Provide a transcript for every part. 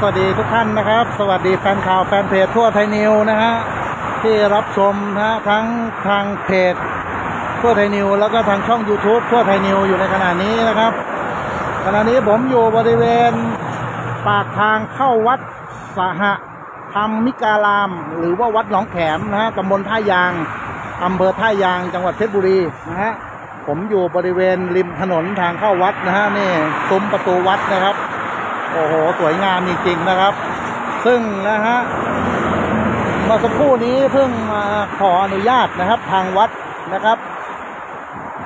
สวัสดีทุกท่านนะครับ สวัสดีแฟนข่าวแฟนเพจทั่วไทยนิวนะฮะที่รับชมนะฮะทั้งทางเพจทั่วไทยนิวแล้วก็ทางช่อง YouTube ทั่วไทยนิวอยู่ในขณะนี้นะครับ ขณะนี้ผมอยู่บริเวณปากทางเข้าวัดสหธรรมิการาม หรือว่าวัดหนองแขมนะฮะตำบลท่ายางอำเภอท่ายางจังหวัดเพชรบุรีนะฮะผมอยู่บริเวณริมถนนทางเข้าวัดนะฮะนี่ซุ้มประตูวัดนะครับ โอ้โห สวยงามจริงๆนะครับ ซึ่งนะฮะเมื่อสักครู่นี้เพิ่งมาขออนุญาตนะครับ ทางวัดนะครับ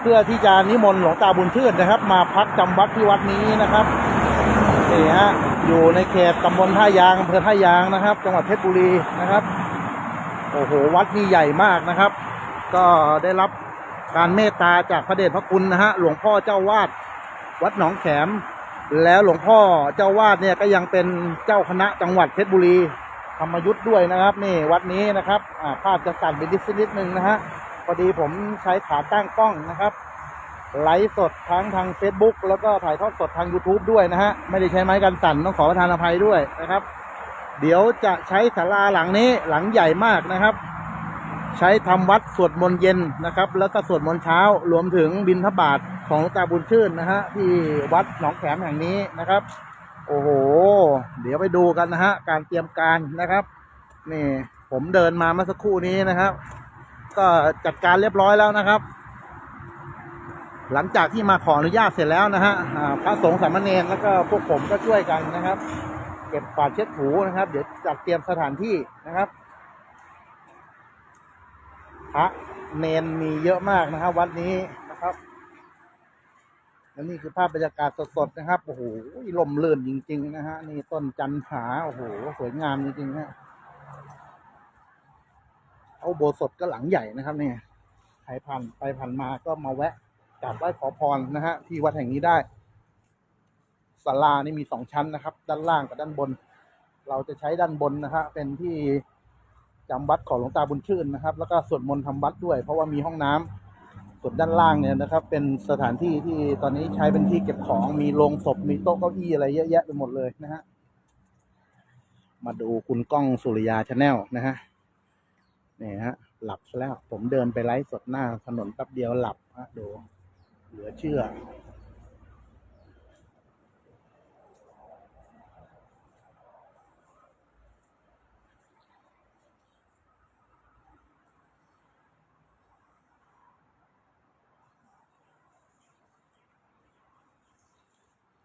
เพื่อที่จะนิมนต์หลวงตาบุญชื่นนะครับ มาพักจำวัดที่วัดนี้นะครับนี่ฮะอยู่ในเขตตำบลท่ายางอำเภอท่ายางนะครับ จังหวัดเพชรบุรีนะครับ โอ้โห วัดนี้ใหญ่มากนะครับ ก็ได้รับการเมตตาจากพระเดชพระคุณนะฮะหลวงพ่อเจ้าวาดวัดหนองแขม แล้วหลวงพ่อเจ้าวาดเนี่ยก็ยังเป็นเจ้าคณะจังหวัดเพชรบุรีธรรมยุทธ์ด้วยนะครับ นี่วัดนี้นะครับภาพจะสั่นไปนิดนิดนึงนะฮะพอดีผมใช้ขาตั้งกล้องนะครับไลฟ์สดทั้งทาง Facebook แล้วก็ถ่ายทอดสดทาง YouTube ด้วยนะฮะ ไม่ได้ใช้ไม้กันสั่นต้องขอประทานอภัยด้วยนะครับ เดี๋ยวจะใช้ศาลาหลังนี้หลังใหญ่มากนะครับ ใช้ทำวัดสวดมนต์เย็นนะครับ แล้วก็สวดมนต์เช้ารวมถึงบิณฑบาตของหลวงตาบุญชื่นนะฮะที่วัดหนองแขมแห่งนี้นะครับ โอ้โห เดี๋ยวไปดูกันนะฮะการเตรียมการนะครับนี่ผมเดินมาเมื่อสักครู่นี้นะครับ ก็จัดการเรียบร้อยแล้วนะครับ หลังจากที่มาขออนุญาตเสร็จแล้วนะฮะพระสงฆ์สามเณรแล้วก็พวกผมก็ช่วยกันนะครับ เก็บกวาดเช็ดถูนะครับ เดี๋ยวจัดเตรียมสถานที่นะครับ พระเนนมีเยอะมากนะครับ วัดนี้นะครับและนี่คือภาพบรรยากาศสดๆนะครับ โอ้โหลมเลื่นจริง ๆ นะฮะ นี่ต้นจันผา โอ้โห สวยงามจริงๆฮะ เอาโบสถก็หลังใหญ่นะครับเนี่ย ใครผ่านไปผ่านมาก็มาแวะกราบไหว้ขอพรนะฮะ ที่วัดแห่งนี้ได้ศาลานี่มีสองชั้นนะครับ ด้านล่างกับด้านบน เราจะใช้ด้านบนนะฮะ เป็นที่ จำวัดของหลวงตาบุญชื่นนะครับ แล้วก็สวดมนต์ทำวัดด้วย เพราะว่ามีห้องน้ำส่วนด้านล่างเนี่ยนะครับ เป็นสถานที่ที่ตอนนี้ใช้เป็นที่เก็บของมีโรงศพมีโต๊ะเก้าอี้อะไรเยอะแยะไปหมดเลยนะฮะมาดูคุณก้องสุริยาชาแนลนะฮะนี่ฮะหลับแล้ว ผมเดินไปไลฟ์สดหน้าถนนแป๊บเดียวหลับฮะดูเหลือเชื่อ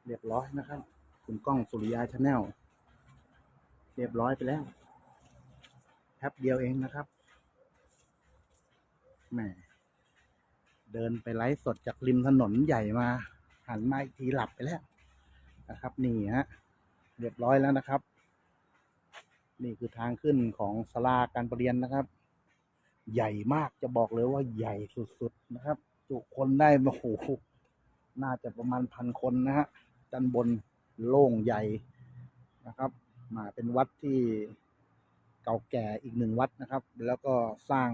เรียบร้อยนะครับ คุณกล้องสุริยาชาแนลเรียบร้อยไปแล้วแป๊บเดียวเองนะครับแหมเดินไปไลฟ์สดจากริมถนนใหญ่มา หันมาอีกทีหลับไปแล้วนะครับ นี่ฮะเรียบร้อยแล้วนะครับ นี่คือทางขึ้นของศาลาการประเรียนนะครับ ใหญ่มากจะบอกเลยว่าใหญ่สุดๆนะครับ จุคนได้โอ้โหน่าจะประมาณพันคนนะฮะ ด้านบนโล่งใหญ่นะครับ มาเป็นวัดที่เก่าแก่อีกหนึ่งวัดนะครับ แล้วก็สร้าง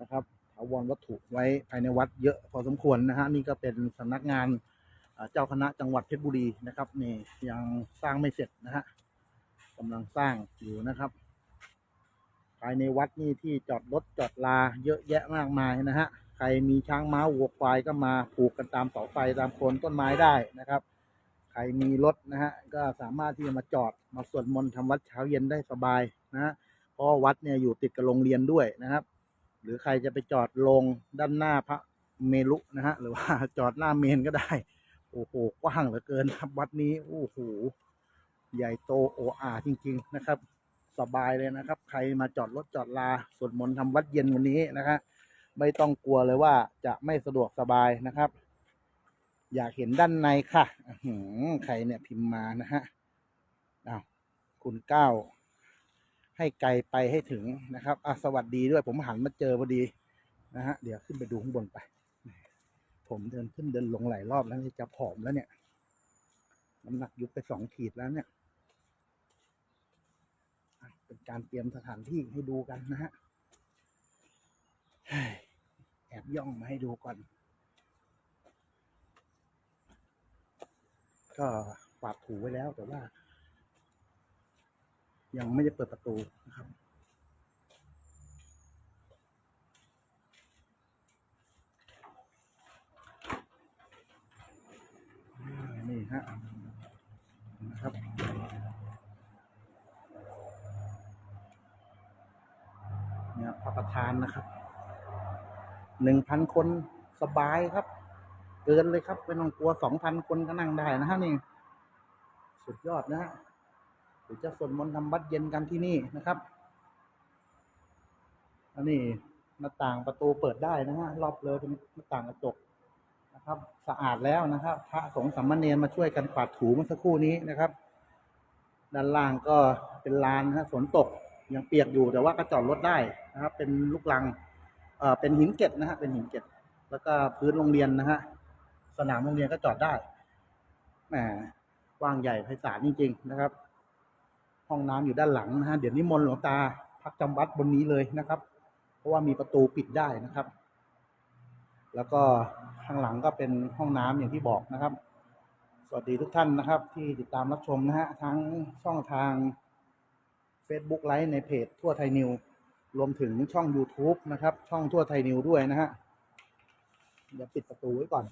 นะครับถาวรวัตถุไว้ภายในวัดเยอะพอสมควรนะฮะนี่ก็เป็นสำนักงานเจ้าคณะจังหวัดเพชรบุรีนะครับนี่ยังสร้างไม่เสร็จนะฮะกำลังสร้างอยู่นะครับ ภายในวัดนี่ที่จอดรถจอดลาเยอะแยะมากมายนะฮะใครมีช้างม้าวัวควายก็มาผูกกันตามเสาไฟตามโคนต้นไม้ได้นะครับ รมีรถนะฮะก็สามารถที่จะมาจอดมาสวดมนต์ทำวัดเช้าเย็นได้สบายนะฮะเพราะวัดเนี่ยอยู่ติดกับโรงเรียนด้วยนะครับ หรือใครจะไปจอดลงด้านหน้าพระเมรุนะฮะหรือว่าจอดหน้าเมนก็ได้โอ้โหกว้างเหลือเกินครับวัดนี้โอ้โหใหญ่โตโออาจริง ๆ นะครับ สบายเลยนะครับ ใครมาจอดรถจอดลาสวดมนต์ทำวัดเย็นวันนี้นะครับไม่ต้องกลัวเลยว่าจะไม่สะดวกสบายนะครับ อยากเห็นด้านในค่ะหือใครเนี่ยพิมพ์มานะฮะเอาคุณก้า ให้ไกลไปให้ถึงนะครับอะสวัสดีด้วยผมหันมาเจอพอดีนะฮะ เดี๋ยวขึ้นไปดูข้างบนไป ผมเดินขึ้นเดินลงหลายรอบแล้วเนี่ยจะผอมแล้วเนี่ย น้ำหนักยุบไปสองขีดแล้วเนี่ย เป็นการเตรียมสถานที่ให้ดูกันนะฮะแอบย่องมาให้ดูก่อน ก็ปาดถูไว้แล้วแต่ว่า ยังไม่ได้เปิดประตูนะครับนี่ฮะนะครับเนี่ยพระประธานนะครับหนึ่งพันคนสบายครับ เกินเลยครับไม่ต้องกลัวสองพันคนก็นั่งได้นะฮะนี่ สุดยอดนะฮะเดี๋ยวจะสวดมนต์ทำบัดเย็นกันที่นี่นะครับอันนี้หน้าต่างประตูเปิดได้นะฮะรอบเลยเป็นหน้าต่างกระจกนะครับ สะอาดแล้วนะครับพระสงฆ์สามเณรมาช่วยกันกวาดถูเมื่อสักครู่นี้นะครับ ด้านล่างก็เป็นลานนะฮะฝนตกยังเปียกอยู่แต่ว่าก็จอดรถได้นะครับ เป็นลูกลังเอ่อเป็นหินเกล็ดนะฮะเป็นหินเกล็ดแล้วก็พื้นโรงเรียนนะฮะ สนามโรงเรียนก็จอดได้แหมกว้างใหญ่ไพศาลจริงๆนะครับ ห้องน้ำอยู่ด้านหลังนะฮะเดี๋ยวนี้มนหลวงตาพักจำวัดบนนี้เลยนะครับ เพราะว่ามีประตูปิดได้นะครับ แล้วก็ข้างหลังก็เป็นห้องน้ำอย่างที่บอกนะครับ สวัสดีทุกท่านนะครับ ที่ติดตามรับชมนะฮะทั้งช่องทาง Facebook ไลฟ์ในเพจทั่วไทยนิวรวมถึงช่อง YouTube นะครับ ช่องทั่วไทยนิวด้วยนะฮะเดี๋ยวปิดประตูไว้ก่อน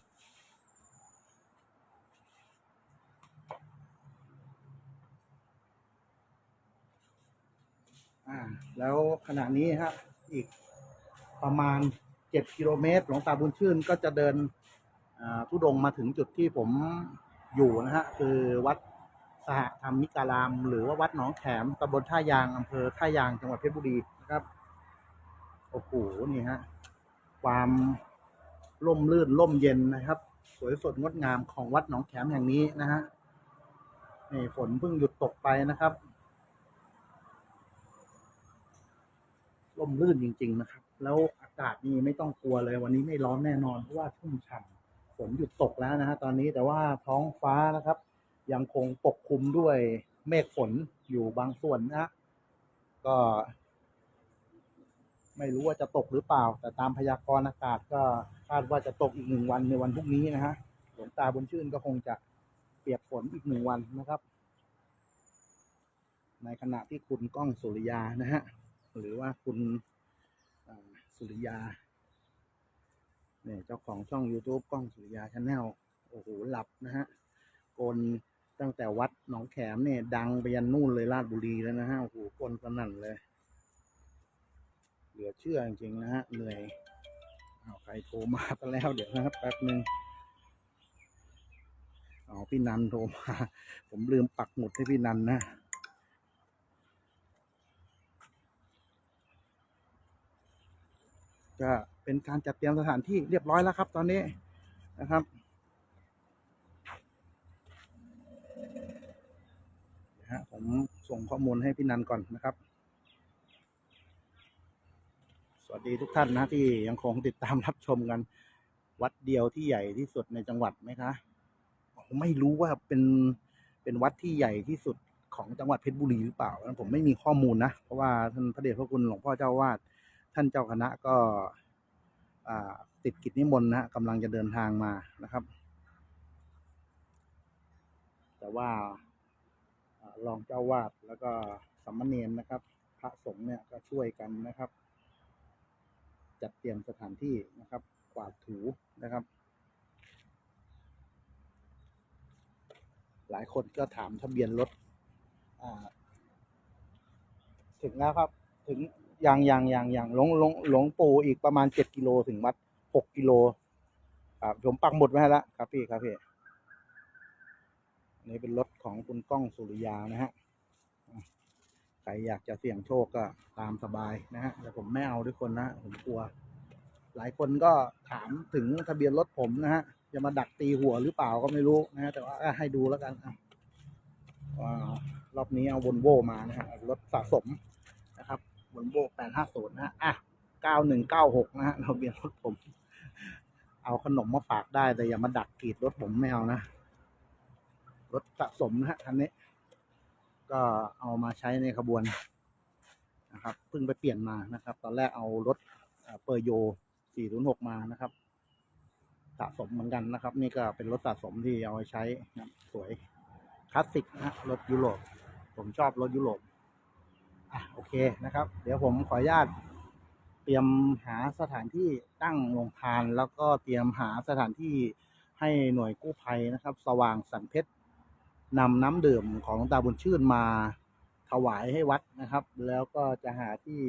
อ่า แล้วขณะนี้ฮะ อีกประมาณเจ็ดกิโลเมตร หลวงตาบุญชื่นก็จะเดินทุดงมาถึงจุดที่ผมอยู่นะฮะ คือวัดสหธรรมิการาม หรือว่าวัดหนองแขมตำบลท่ายางอำเภอท่ายางจังหวัดเพชรบุรีนะครับ โอ้โห นี่ฮะ ความร่มรื่นร่มเย็นนะครับ สวยสดงดงามของวัดหนองแขมแห่งนี้นะฮะนี่ฝนเพิ่งหยุดตกไปนะครับ ร่มรื่นจริง ๆ นะครับ แล้วอากาศนี่ไม่ต้องกลัวเลย วันนี้ไม่ร้อนแน่นอนเพราะว่าชุ่มฉ่ำฝนหยุดตกแล้วนะฮะตอนนี้แต่ว่าท้องฟ้านะครับ ยังคงปกคลุมด้วยเมฆฝนอยู่บางส่วนนะก็ ไม่รู้ว่าจะตกหรือเปล่า แต่ตามพยากรณ์อากาศก็คาดว่าจะตกอีกหนึ่งวันในวันพรุ่งนี้นะฮะหลวงตาบุญชื่นก็คงจะเปียกฝนอีกหนึ่งวันนะครับ ในขณะที่คุณก้องสุริยานะฮะ หรือว่าคุณสุริยาเนี่ยเจ้าของช่อง YouTube กล้องสุริยาชาแนลโอ้โหหลับนะฮะกลตั้งแต่วัดหนองแขมเนี่ย ดังไปยันนู่นเลยราชบุรีแล้วนะฮะโอ้โหกลสนั่นเลย เหลือเชื่อจริงๆนะฮะเหนื่อยเอาใครโทรมาซะแล้วเดี๋ยวนะครับแป๊บหนึ่งเอาพี่นันโทรมา ผมลืมปักหมุดให้พี่นันนะ ก็เป็นการจัดเตรียมสถานที่เรียบร้อยแล้วครับ ตอนนี้นะครับฮะผมส่งข้อมูลให้พี่นันก่อนนะครับ สวัสดีทุกท่านนะที่ยังคงติดตามรับชมกัน วัดเดียวที่ใหญ่ที่สุดในจังหวัดไหมคะไม่รู้ว่าเป็นเป็นวัดที่ใหญ่ที่สุดของจังหวัดเพชรบุรีหรือเปล่าผมไม่มีข้อมูลนะ เพราะว่าท่านพระเดชพระคุณหลวงพ่อเจ้าวาด ท่านเจ้าคณะก็ติดกิจนิมนต์นะฮะกำลังจะเดินทางมานะครับ แต่ว่ารองเจ้าวาดแล้วก็สามมเณรนะครับ พระสงฆ์เนี่ยก็ช่วยกันนะครับ จัดเตรียมสถานที่นะครับ กวาดถูนะครับ หลายคนก็ถามทะเบียนรถถึงแล้วครับ ถึง ยังยังยังยังหลงหลงหลงปู่อีกประมาณเจ็ดกิโลถึงวัดหกกิโลครับผมปักหมุดไว้ให้แล้วครับพี่ครับพี่นนี้เป็นรถของคุณก้องสุริยานะฮะใครอยากจะเสี่ยงโชคก็ตามสบายนะฮะแต่ผมไม่เอาด้วยคนนะผมกลัว หลายคนก็ถามถึงทะเบียนรถผมนะฮะจะมาดักตีหัวหรือเปล่าก็ไม่รู้นะฮะแต่ว่าให้ดูแล้วกันอะว่ารอบนี้เอาวอลโวมานะฮะรถสะสม นะครับนโบกแปดห้าศูนย์นะฮะอะเก้าหนึ่งเก้าหกนะฮะเราเบียนรถผม เอาขนมมาฝากได้แต่อย่ามาดักกรีดรถผมไม่เอานะ รถสะสมนะฮะคันนี้ ก็เอามาใช้ในขบวนนะครับเพิ่งไปเปลี่ยนมานะครับ ตอนแรกเอารถเปอร์โย 406 มานะครับ สะสมเหมือนกันนะครับ นี่ก็เป็นรถสะสมที่เอาไว้ใช้นะสวยคลาสสิกนะรถยุโรป ผมชอบรถยุโรป อะโอเคนะครับ เดี๋ยวผมขออนุญาต เตรียมหาสถานที่ตั้งโรงทาน แล้วก็เตรียมหาสถานที่ให้หน่วยกู้ภัยนะครับ สว่างสันเพชรนำน้ำดื่มของตาบุญชื่นมาถวายให้วัดนะครับ แล้วก็จะหาที่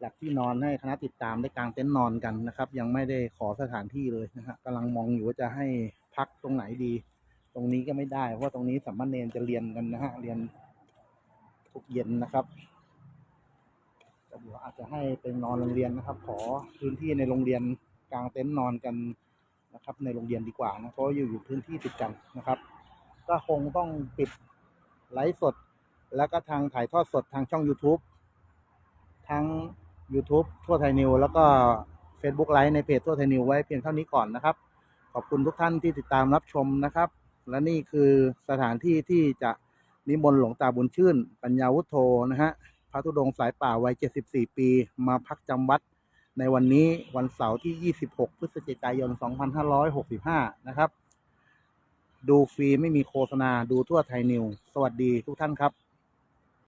หลักที่นอนให้คณะติดตามได้กางเต็นท์นอนกันนะครับ ยังไม่ได้ขอสถานที่เลยนะฮะกำลังมองอยู่ว่าจะให้พักตรงไหนดี ตรงนี้ก็ไม่ได้เพราะว่าตรงนี้สัมมาเนรจะเรียนกันนะฮะเรียน ทุกเย็นนะครับก็เดี๋ยวอาจจะให้เป็นนอนโรงเรียนนะครับ ขอพื้นที่ในโรงเรียนกลางเต็นท์นอนกันนะครับ ในโรงเรียนดีกว่านะเพราะอยู่อยู่พื้นที่ติดกันนะครับ ก็คงต้องปิดไลฟ์สด แล้วก็ทางถ่ายทอดสดทางช่อง YouTube ทั้ง YouTube ทั่วไทยนิว แล้วก็ Facebook ไลฟ์ในเพจทั่วไทยนิวไว้เพียงเท่านี้ก่อนนะครับ ขอบคุณทุกท่านที่ติดตามรับชมนะครับ และนี่คือสถานที่ที่จะ นิมนต์หลวงตาบุญชื่น ปัญญาวุฒโธนะฮะพระธุดงสายป่าวัย 74 ปี มาพักจำวัดในวันนี้วันเสาร์ที่ 26 พฤศจิกายน 2565 นะครับ ดูฟรีไม่มีโฆษณาดูทั่วไทยนิว สวัสดีทุกท่านครับ